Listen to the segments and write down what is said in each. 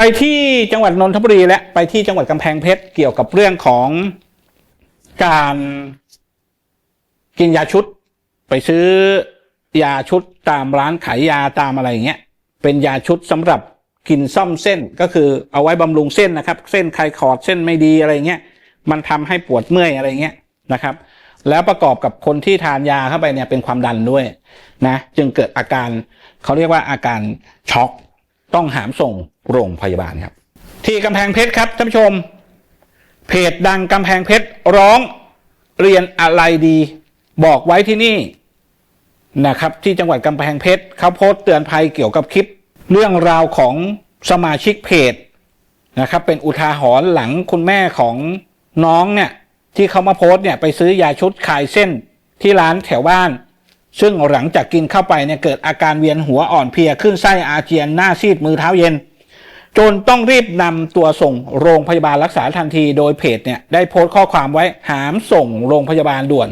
ไปที่จังหวัดนนทบุรีและไปที่จังหวัดกำแพงเพชรเกี่ยวกับเรื่องของการกินยาชุด ไปซื้อยาชุดตามร้านขายยาตามอะไรอย่างเงี้ยเป็นยาชุดสำหรับกินซ่อมเส้นก็คือเอาไว้บำรุงเส้นนะครับ เส้นใครขอดเส้นไม่ดีอะไรเงี้ยมันทำให้ปวดเมื่อยอะไรเงี้ยนะครับ แล้วประกอบกับคนที่ทานยาเข้าไปเนี่ยเป็นความดันด้วยนะจึงเกิดอาการเขาเรียกว่าอาการช็อก ต้องหามส่งโรงพยาบาลครับ ที่กำแพงเพชรครับท่านผู้ชม เพจดังกำแพงเพชรร้องเรียนอะไรดี บอกไว้ที่นี่นะครับ ที่จังหวัดกำแพงเพชรเขาโพสต์เตือนภัยเกี่ยวกับคลิป เรื่องราวของสมาชิกเพจนะครับ เป็นอุทาหรณ์หลังคุณแม่ของน้องเนี่ยที่เขามาโพสต์เนี่ยไปซื้อยาชุดคลายเส้นที่ร้านแถวบ้าน ซึ่งหลังจากกินเข้าไปเนี่ยเกิดอาการเวียนหัวอ่อนเพลียขึ้นไส้อาเจียนหน้าซีดมือเท้าเย็น จนต้องรีบนำตัวส่งโรงพยาบาลรักษาทันทีโดยเพจเนี่ยได้โพสต์ข้อความไว้หามส่งโรงพยาบาลด่วน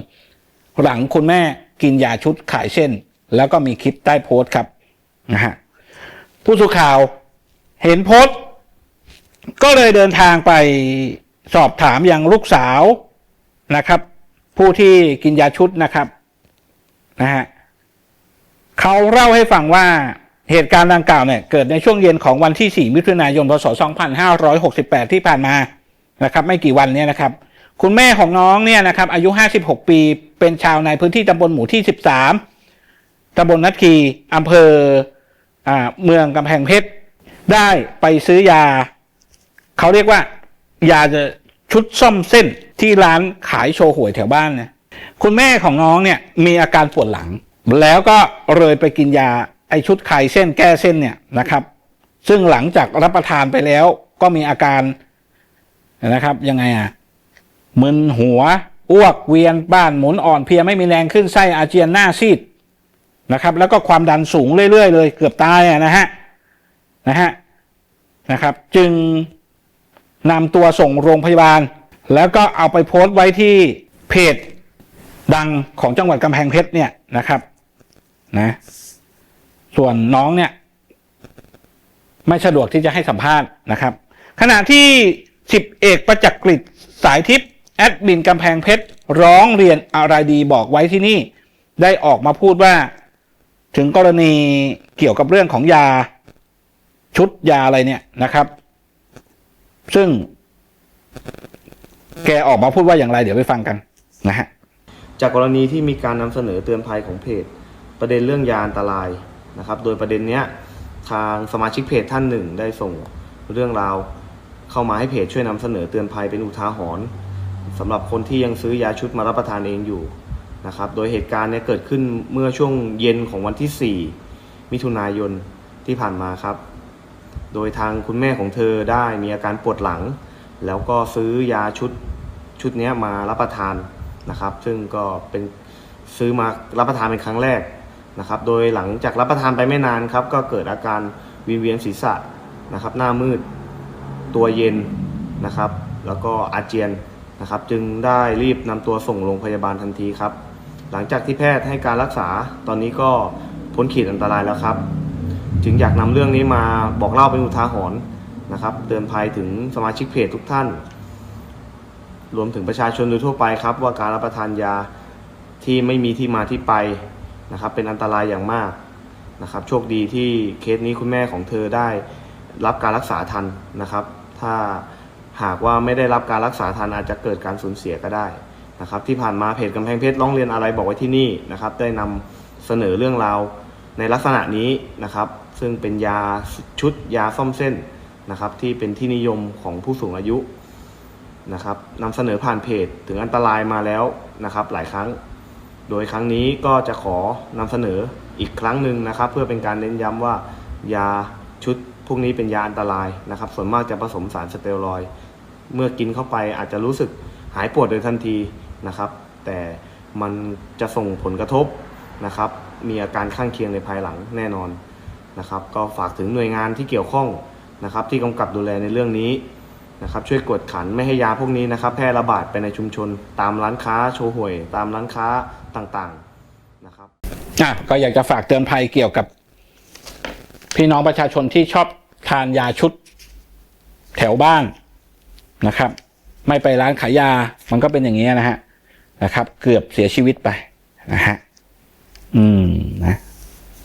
หลังคุณแม่กินยาชุดขายเส้น แล้วก็มีคลิปใต้โพสต์ครับนะฮะผู้สื่อข่าวเห็นโพสต์ก็เลยเดินทางไปสอบถามอย่างลูกสาวนะครับ ผู้ที่กินยาชุดนะครับ นะฮะเขาเล่าให้ฟังว่าเหตุการณ์ดังกล่าวเนี่ยเกิดในช่วงเย็นของวันที่ 4 มิถุนายน พศ 2568 ที่ผ่านมานะครับ ไม่กี่วันเนี่ยนะครับ คุณแม่ของน้องเนี่ยนะครับ อายุ 56 ปีเป็นชาวในพื้นที่ตำบลหมู่ที่ 13ตำบลนัดคีอำเภออเมืองกำแพงเพชรได้ไปซื้อยา เขาเรียกว่า ยาจะชุดซ่อมเส้นที่ร้านขายโชว์หวยแถวบ้านนะ คุณแม่ของน้องเนี่ยมีอาการปวดหลัง แล้วก็เลยไปกินยาไอชุดคลายเส้นแก้เส้นเนี่ยนะครับ ซึ่งหลังจากรับประทานไปแล้วก็มีอาการนะครับยังไงอะมึนหัวอ้วกเวียนบ้านหมุนอ่อนเพลียไม่มีแรงขึ้นไส้อาเจียนหน้าซีดนะครับ แล้วก็ความดันสูงเรื่อยๆเลย เกือบตายอะนะฮะนะฮะนะครับ จึงนำตัวส่งโรงพยาบาล แล้วก็เอาไปโพสต์ไว้ที่เพจ ดังของจังหวัดกำแพงเพชรเนี่ยนะครับนะส่วนน้องเนี่ย ไม่สะดวกที่จะให้สัมภาษณ์นะครับ ขณะที่สิบเอกประจักษ์กฤษสายทิพย์แอดมินกำแพงเพชรร้องเรียนอะไรดีบอกไว้ที่นี่ ได้ออกมาพูดว่า ถึงกรณีเกี่ยวกับเรื่องของยาชุดยาอะไรเนี่ยนะครับ ซึ่ง แกออกมาพูดว่าอย่างไร เดี๋ยวไปฟังกันนะฮะ จากกรณีที่มีการนำเสนอเตือนภัยของเพจ ประเด็นเรื่องยาอันตรายนะครับ โดยประเด็นเนี้ยทางสมาชิกเพจท่านหนึ่งได้ส่งเรื่องราวเข้ามาให้เพจช่วยนำเสนอเตือนภัยเป็นอุทาหรณ์สำหรับคนที่ยังซื้อยาชุดมารับประทานเองอยู่นะครับ โดยเหตุการณ์เนี้ยเกิดขึ้นเมื่อช่วงเย็นของวันที่ 4 มิถุนายนที่ผ่านมาครับ โดยทางคุณแม่ของเธอได้มีอาการปวดหลัง แล้วก็ซื้อยาชุดชุดนี้มารับประทาน นะครับ ซึ่งก็เป็นซื้อมารับประทานเป็นครั้งแรกนะครับ โดยหลังจากรับประทานไปไม่นานครับ ก็เกิดอาการวิงเวียนศีรษะนะครับ หน้ามืดตัวเย็นนะครับ แล้วก็อาเจียนนะครับ จึงได้รีบนำตัวส่งโรงพยาบาลทันทีครับ หลังจากที่แพทย์ให้การรักษาตอนนี้ก็พ้นขีดอันตรายแล้วครับ จึงอยากนำเรื่องนี้มาบอกเล่าเป็นอุทาหรณ์นะครับ เตือนภัยถึงสมาชิกเพจทุกท่าน รวมถึงประชาชนโดยทั่วไปครับ ว่าการรับประทานยาที่ไม่มีที่มาที่ไปนะครับ เป็นอันตรายอย่างมากนะครับ โชคดีที่เคสนี้คุณแม่ของเธอได้รับการรักษาทันนะครับ ถ้าหากว่าไม่ได้รับการรักษาทันอาจจะเกิดการสูญเสียก็ได้นะครับ ที่ผ่านมาเพจกำแพงเพชรร้องเรียนอะไรบอกไว้ที่นี่นะครับ ได้นำเสนอเรื่องราวในลักษณะนี้นะครับ ซึ่งเป็นยาชุดยาซ่อมเส้นนะครับ ที่เป็นที่นิยมของผู้สูงอายุ นะครับนำเสนอผ่านเพจถึงอันตรายมาแล้วนะครับ หลายครั้ง โดยครั้งนี้ก็จะขอนำเสนออีกครั้งหนึ่งนะครับ เพื่อเป็นการเน้นย้ำว่ายาชุดพวกนี้เป็นยาอันตรายนะครับ ส่วนมากจะผสมสารสเตียรอย เมื่อกินเข้าไปอาจจะรู้สึกหายปวดโดยทันทีนะครับ แต่มันจะส่งผลกระทบนะครับ มีอาการข้างเคียงในภายหลังแน่นอนนะครับ ก็ฝากถึงหน่วยงานที่เกี่ยวข้องนะครับ ที่กำกับดูแลในเรื่องนี้ นะครับช่วยกวดขันไม่ให้ยาพวกนี้นะครับ แพร่ระบาดไปในชุมชน ตามร้านค้าโชว์หวย ตามร้านค้าต่างๆนะครับอะก็อยากจะฝากเตือนภัยเกี่ยวกับ พี่น้องประชาชนที่ชอบทานยาชุดแถวบ้านนะครับ ไม่ไปร้านขายยามันก็เป็นอย่างนี้ยนะฮะนะครับ เกือบเสียชีวิตไปนะฮะอืมนะ